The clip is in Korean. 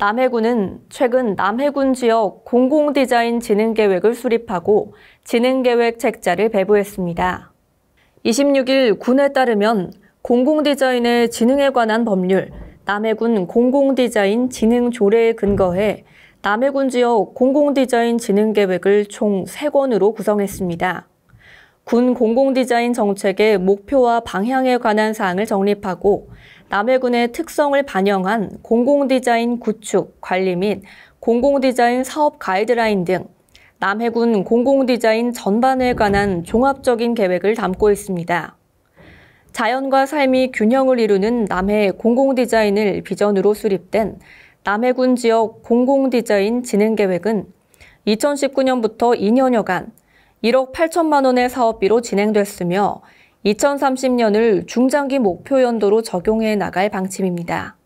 남해군은 최근 남해군 지역 공공디자인 진흥계획을 수립하고 진흥계획 책자를 배부했습니다. 26일 군에 따르면 공공디자인의 진흥에 관한 법률 남해군 공공디자인 진흥 조례에 근거해 남해군 지역 공공디자인 진흥 계획을 총 3권으로 구성했습니다. 군 공공디자인 정책의 목표와 방향에 관한 사항을 정립하고 남해군의 특성을 반영한 공공디자인 구축, 관리 및 공공디자인 사업 가이드라인 등 남해군 공공디자인 전반에 관한 종합적인 계획을 담고 있습니다. 자연과 삶이 균형을 이루는 남해 공공디자인을 비전으로 수립된 남해군 지역 공공디자인 진행계획은 2019년부터 2년여간 1억 8천만 원의 사업비로 진행됐으며 2030년을 중장기 목표 연도로 적용해 나갈 방침입니다.